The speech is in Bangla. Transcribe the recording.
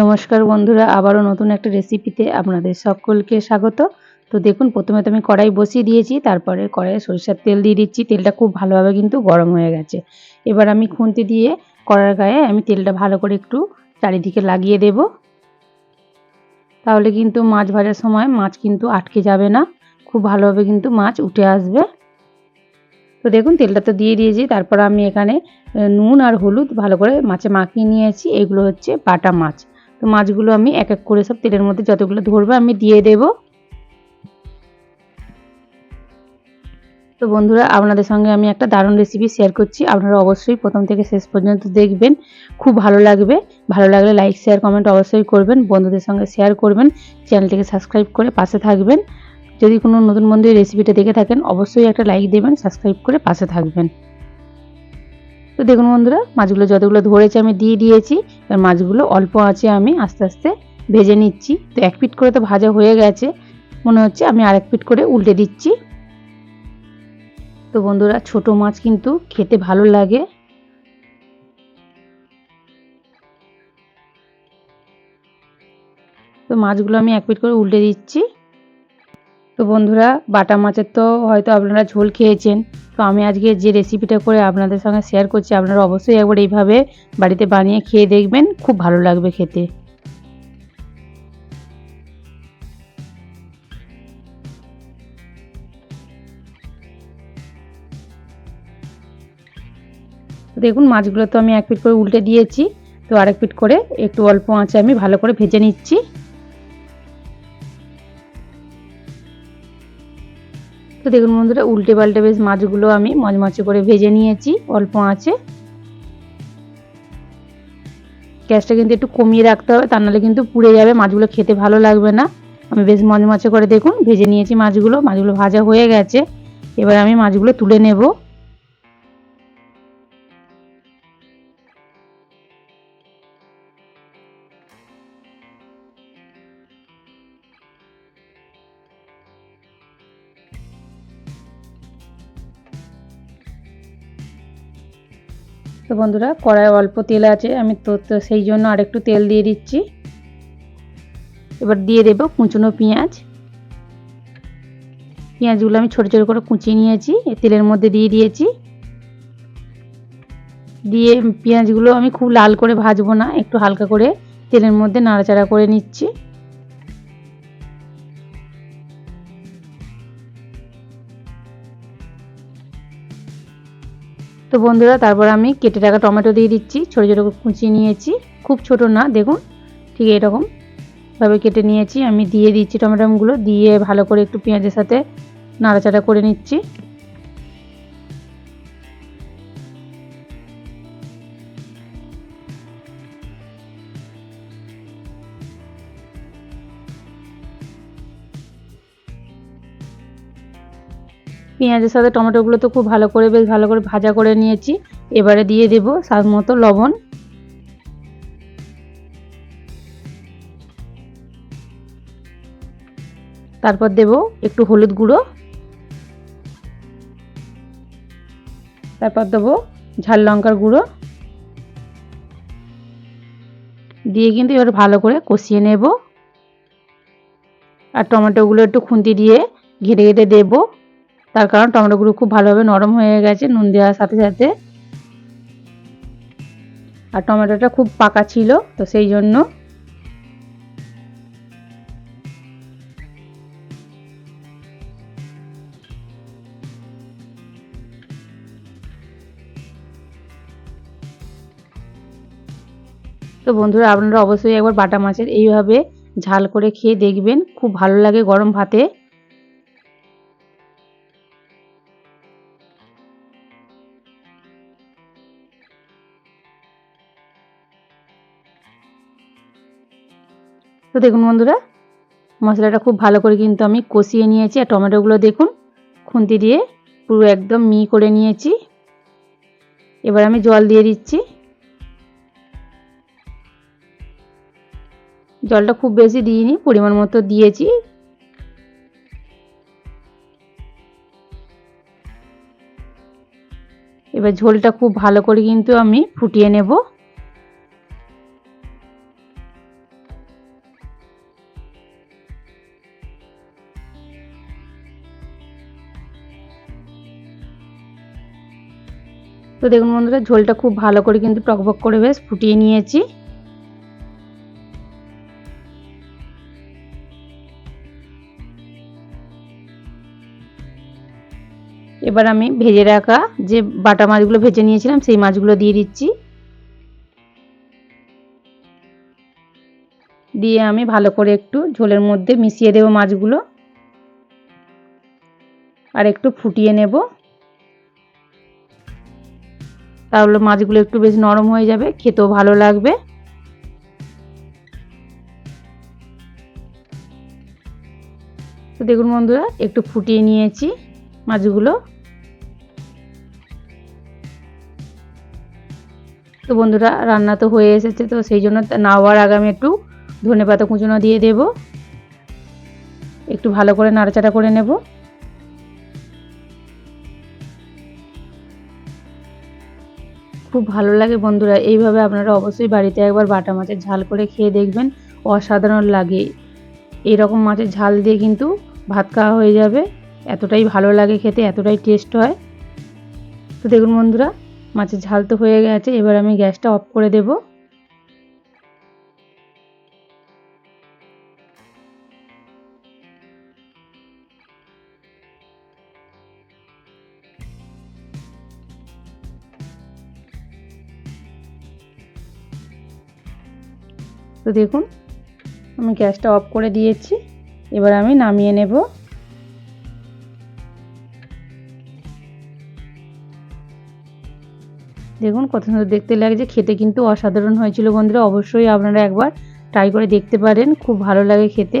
নমস্কার বন্ধুরা, আবারও নতুন একটা রেসিপিতে আপনাদের সকলকে স্বাগত। তো দেখুন, প্রথমে তো আমি কড়াই বসিয়ে দিয়েছি, তারপরে কড়াইয়ে সরিষার তেল দিয়ে দিচ্ছি। তেলটা খুব ভালোভাবে কিন্তু গরম হয়ে গেছে। এবার আমি খুন্তি দিয়ে কড়ার গায়ে আমি তেলটা ভালো করে একটু চারিদিকে লাগিয়ে দেব। তাহলে কিন্তু মাছ ভাজার সময় মাছ কিন্তু আটকে যাবে না। খুব ভালোভাবে কিন্তু মাছ উঠে আসবে। তো দেখুন, তেলটা তো দিয়ে দিয়েছি। তারপর আমি এখানে নুন আর হলুদ ভালো করে মাছে মাখিয়ে নিয়েছি। এগুলো হচ্ছে বাটা মাছ। তো মাছগুলো আমি এক এক করে সব তেলের মধ্যে যতগুলো ধরবে আমি দিয়ে দেব। তো বন্ধুরা, আপনাদের সঙ্গে আমি একটা দারুণ রেসিপি শেয়ার করছি। আপনারা অবশ্যই প্রথম থেকে শেষ পর্যন্ত দেখবেন। খুব ভালো লাগবে। ভালো লাগলে লাইক শেয়ার কমেন্ট অবশ্যই করবেন। বন্ধুদের সঙ্গে শেয়ার করবেন। চ্যানেলটিকে সাবস্ক্রাইব করে পাশে থাকবেন। যদি কোনো নতুন বন্ধু রেসিপিটা দেখে থাকেন, অবশ্যই একটা লাইক দেবেন সাবস্ক্রাইব করে পাশে থাকবেন। তো দেখুন বন্ধুরা, মাছগুলো যতগুলো ধরেছে আমি দিয়ে দিয়েছি, এবার মাছগুলো অল্প আছে আমি আস্তে আস্তে ভেজে নিচ্ছি। তো এক পিট করে তো ভাজা হয়ে গেছে, মনে হচ্ছে আমি আর এক পিট করে উল্টে দিচ্ছি। তো বন্ধুরা, ছোট মাছ কিন্তু খেতে ভালো লাগে। তো মাছগুলো আমি এক পিট করে উল্টে দিচ্ছি। তো বন্ধুরা, বাটা মাছের তো হয়তো আপনারা ঝোল খেয়েছেন। তো আমি আজকে যে রেসিপিটা করে আপনাদের সঙ্গে শেয়ার করছি, আপনারা অবশ্যই একবার এইভাবে বাড়িতে বানিয়ে খেয়ে দেখবেন, খুব ভালো লাগবে খেতে। দেখুন, মাছগুলো তো আমি এক পিট করে উল্টে দিয়েছি। তো আরেক পিট করে একটু অল্প আঁচে আমি ভালো করে ভেজে নিচ্ছি। তো দেখুন বন্ধুরা উল্টে পাল্টে বেশ মাছগুলো আমি মচমচে করে ভেজে নিয়েছি, অল্প আছে গ্যাসটা কিন্তু একটু কমিয়ে রাখতে হবে, তা নাহলে কিন্তু পুড়ে যাবে, মাছগুলো খেতে ভালো লাগবে না। আমি বেশ মচমচে করে দেখুন, ভেজে নিয়েছি মাছগুলো মাছগুলো ভাজা হয়ে গেছে। এবার আমি মাছগুলো তুলে নেব। তো বন্ধুরা কড়াই অল্প তেল আছে, আমি তো সেই জন্য আরেকটু তেল দিয়ে দিচ্ছি। এবার দিয়ে দেব কুচনো পেঁয়াজ। পেঁয়াজগুলো আমি ছোটো ছোটো করে কুচিয়ে নিয়েছি তেলের মধ্যে দিয়ে দিয়েছি। দিয়ে পেঁয়াজগুলো আমি খুব লাল করে ভাজবো না, একটু হালকা করে তেলের মধ্যে নাড়াচাড়া করে নিচ্ছি। তো বন্ধুরা, তারপর আমি কেটে রাখা টমেটো দিয়ে দিচ্ছি। ছোটো ছোটো কুচিয়ে নিয়েছি। খুব ছোট না, দেখুন, ঠিক এরকম। ভাবে কেটে নিয়েছি। আমি দিয়ে দিচ্ছি টমেটোগুলো, দিয়ে ভালো করে একটু পেঁয়াজের সাথে নাড়াচাড়া করে নিচ্ছি। পেঁয়াজের সাথে টমেটোগুলো তো খুব ভালো করে, বেশ ভালো করে ভাজা করে নিয়েছি। এবারে দিয়ে দেব স্বাদ মতো লবণ। তারপর দেব একটু হলুদ গুঁড়ো। তারপর দেবো ঝাল লঙ্কার গুঁড়ো। দিয়ে কিন্তু এবার ভালো করে কষিয়ে নেব। আর টমেটোগুলো একটু খুন্তি দিয়ে ঘেটে ঘেটে দেবো। তার কারণ টমেটোগুলো খুব ভালোভাবে নরম হয়ে গেছে, নুন দেওয়ার সাথে সাথে। আর টমেটোটা খুব পাকা ছিল, তো সেই জন্য তো বন্ধুরা, আপনারা অবশ্যই একবার বাটা মাছের এইভাবে ঝাল করে খেয়ে দেখবেন, খুব ভালো লাগে গরম ভাতে। তো দেখুন বন্ধুরা, মশলাটা খুব ভালো করে কিন্তু আমি কষিয়ে নিয়েছি আর টমেটোগুলো দেখুন, খুন্তি দিয়ে পুরো একদম মি করে নিয়েছি। এবার আমি জল দিয়ে দিচ্ছি। জলটা খুব বেশি দিইনি, পরিমাণ মতো দিয়েছি। এবার ঝোলটা খুব ভালো করে কিন্তু আমি ফুটিয়ে নেব। তো দেখুন বন্ধুরা, ঝোলটা খুব ভালো করে কিন্তু টকবক করে বেশ ফুটিয়ে নিয়েছি। এবার আমি ভেজে রাখা যে বাটা মাছগুলো ভেজে নিয়েছিলাম, সেই মাছগুলো দিয়ে দিচ্ছি। দিয়ে আমি ভালো করে একটু ঝোলের মধ্যে মিশিয়ে দেবো মাছগুলো। আর একটু ফুটিয়ে নেব। তাহলে মাছগুলো একটু বেশ নরম হয়ে যাবে, খেতেও ভালো লাগবে। তো দেখুন বন্ধুরা, একটু ফুটিয়ে নিয়েছি মাছগুলো। তো বন্ধুরা, রান্না তো হয়ে এসেছে, তো সেই জন্য নাওয়ার আগে আমি একটু ধনে পাতা কুচুনো দিয়ে দেব। একটু ভালো করে নাড়াচাড়া করে নেব। খুব ভালো লাগে বন্ধুরা। এইভাবে আপনারা অবশ্যই বাড়িতে একবার বাটা মাছের ঝাল করে খেয়ে দেখবেন। অসাধারণ লাগে। এরকম মাছের ঝাল দিয়ে কিন্তু ভাত খাওয়া হয়ে যাবে। এতটাই ভালো লাগে খেতে, এতটাই টেস্ট হয়। তো দেখুন বন্ধুরা, মাছের ঝাল তো হয়ে গেছে। এবার আমি গ্যাসটা অফ করে দেব। তো দেখুন, আমি গ্যাসটা অফ করে দিয়েছি। এবার আমি নামিয়ে নেব। দেখুন, কত সুন্দর দেখতে লাগছে খেতে কিন্তু অসাধারণ হয়েছিল বন্ধুরা। অবশ্যই আপনারা একবার ট্রাই করে দেখতে পারেন। খুব ভালো লাগে খেতে।